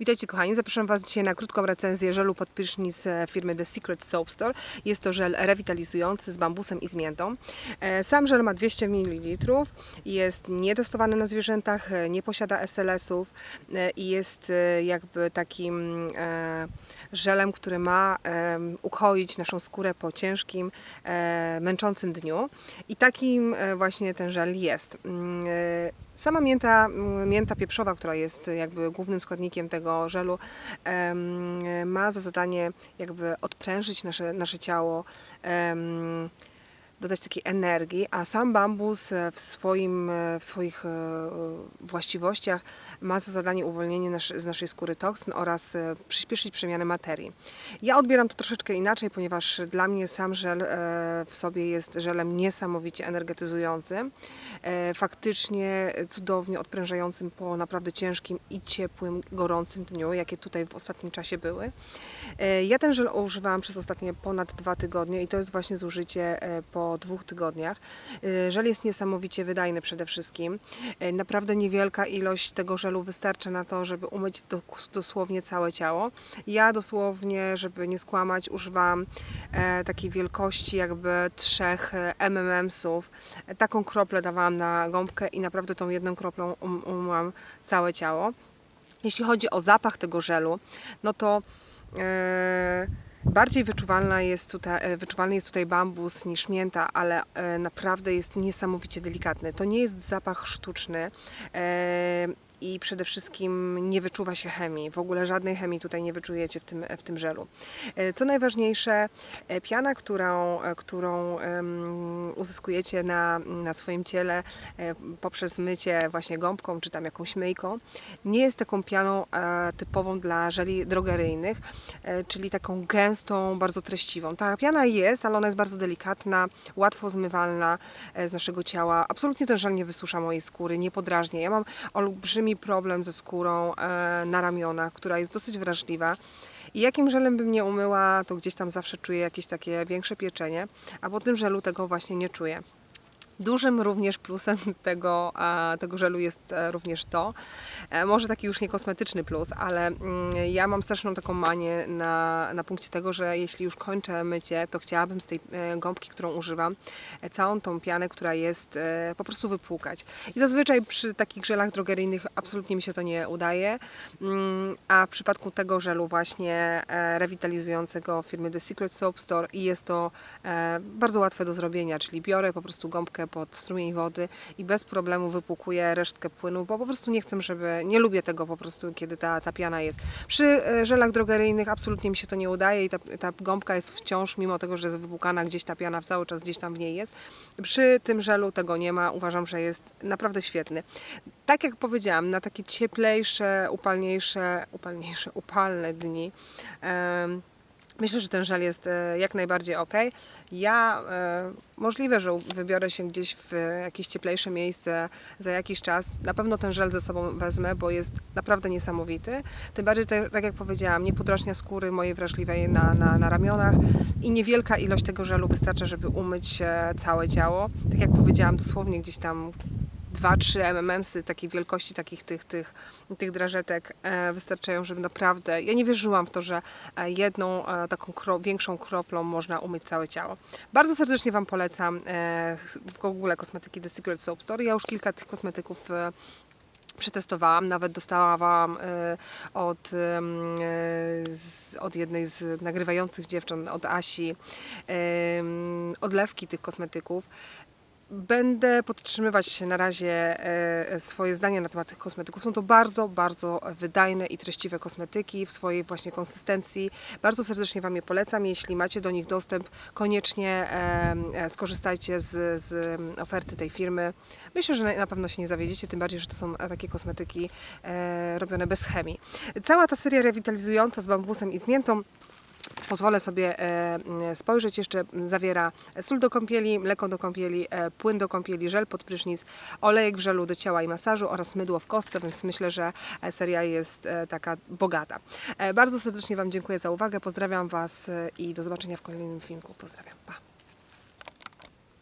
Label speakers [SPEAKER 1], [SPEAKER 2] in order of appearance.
[SPEAKER 1] Witajcie kochani, zapraszam Was dzisiaj na krótką recenzję żelu pod prysznic e, firmy The Secret Soap Store. Jest to żel rewitalizujący z bambusem i z miętą. E, Sam żel ma 200 ml, jest nietestowany na zwierzętach, e, nie posiada SLS-ów i jest jakby takim żelem, który ma ukoić naszą skórę po ciężkim, męczącym dniu. I takim właśnie ten żel jest. Sama mięta, mm, mięta pieprzowa, która jest jakby głównym składnikiem tego żelu, ma za zadanie jakby odprężyć nasze, nasze ciało, dodać takiej energii, a sam bambus e, w, swoim, e, w swoich e, właściwościach ma za zadanie uwolnienie nasz, z naszej skóry toksyn oraz przyspieszyć przemianę materii. Ja odbieram to troszeczkę inaczej, ponieważ dla mnie sam żel w sobie jest żelem niesamowicie energetyzującym, faktycznie cudownie odprężającym po naprawdę ciężkim i ciepłym, gorącym dniu, jakie tutaj w ostatnim czasie były. Ja ten żel używałam przez ostatnie ponad dwa tygodnie i to jest właśnie zużycie e, po dwóch tygodniach. E, Żel jest niesamowicie wydajny przede wszystkim. E, Naprawdę niewielka ilość tego żelu wystarcza na to, żeby umyć do, dosłownie całe ciało. Ja dosłownie, żeby nie skłamać, używam e, takiej wielkości jakby trzech e, MMM-sów. Taką kroplę dawałam na gąbkę i naprawdę tą jedną kroplą um, umyłam całe ciało. Jeśli chodzi o zapach tego żelu, no to e, bardziej wyczuwalna jest tutaj, e, wyczuwalny jest tutaj bambus niż mięta, ale e, naprawdę jest niesamowicie delikatny. To nie jest zapach sztuczny. I przede wszystkim nie wyczuwa się chemii. W ogóle żadnej chemii tutaj nie wyczujecie w tym, w tym żelu. E, Co najważniejsze, e, piana, którą, e, którą uzyskujecie na, na swoim ciele poprzez mycie właśnie gąbką czy tam jakąś myjką, nie jest taką pianą typową dla żeli drogeryjnych, czyli taką gęstą, bardzo treściwą. Ta piana jest, ale ona jest bardzo delikatna, łatwo zmywalna z naszego ciała. Absolutnie ten żel nie wysusza mojej skóry, nie podrażnia. Ja mam olbrzymi problem ze skórą e, na ramionach, która jest dosyć wrażliwa. I jakim żelem bym nie umyła, to gdzieś tam zawsze czuję jakieś takie większe pieczenie, a po tym żelu tego właśnie nie czuję. Dużym również plusem tego, tego żelu jest e, również to, e, może taki już nie kosmetyczny plus, ale mm, ja mam straszną taką manię na, na punkcie tego, że jeśli już kończę mycie, to chciałabym z tej e, gąbki, którą używam, całą tą pianę, która jest, po prostu wypłukać. I zazwyczaj przy takich żelach drogeryjnych absolutnie mi się to nie udaje, Mm, a w przypadku tego żelu właśnie rewitalizującego firmy The Secret Soap Store i jest to bardzo łatwe do zrobienia, czyli biorę po prostu gąbkę pod strumień wody i bez problemu wypłukuję resztkę płynu, bo po prostu nie chcę, żeby, nie lubię tego po prostu, kiedy ta, ta piana jest. Przy e, żelach drogeryjnych absolutnie mi się to nie udaje i ta, ta gąbka jest wciąż, mimo tego, że jest wypłukana, gdzieś ta piana cały czas gdzieś tam w niej jest. Przy tym żelu tego nie ma, uważam, że jest naprawdę świetny. Tak jak powiedziałam, na takie cieplejsze, upalniejsze, upalniejsze, upalne dni Myślę, że ten żel jest e, jak najbardziej ok. Ja e, możliwe, że wybiorę się gdzieś w jakieś cieplejsze miejsce za jakiś czas. Na pewno ten żel ze sobą wezmę, bo jest naprawdę niesamowity. Tym bardziej, tak jak powiedziałam, nie podrażnia skóry mojej wrażliwej na, na, na ramionach i niewielka ilość tego żelu wystarcza, żeby umyć e, całe ciało. Tak jak powiedziałam, dosłownie gdzieś tam 2-3 MMS takiej wielkości takich tych, tych, tych drażetek e, wystarczają, żeby naprawdę. Ja nie wierzyłam w to, że e, jedną e, taką kro, większą kroplą można umyć całe ciało. Bardzo serdecznie Wam polecam w ogóle kosmetyki The Secret Soap Store. Ja już kilka tych kosmetyków przetestowałam, nawet dostałam od, od jednej z nagrywających dziewcząt, od Asi, odlewki tych kosmetyków. Będę podtrzymywać na razie e, swoje zdanie na temat tych kosmetyków. Są to bardzo, bardzo wydajne i treściwe kosmetyki w swojej właśnie konsystencji. Bardzo serdecznie Wam je polecam. Jeśli macie do nich dostęp, koniecznie e, e, skorzystajcie z, z oferty tej firmy. Myślę, że na, pewno się nie zawiedziecie, tym bardziej, że to są e, takie kosmetyki e, robione bez chemii. Cała ta seria rewitalizująca z bambusem i z miętą Pozwolę sobie e, spojrzeć, jeszcze zawiera sól do kąpieli, mleko do kąpieli, e, płyn do kąpieli, żel pod prysznic, olejek w żelu do ciała i masażu oraz mydło w kostce, więc myślę, że e, seria jest e, taka bogata. E, Bardzo serdecznie Wam dziękuję za uwagę, pozdrawiam Was e, i do zobaczenia w kolejnym filmku. Pozdrawiam, pa!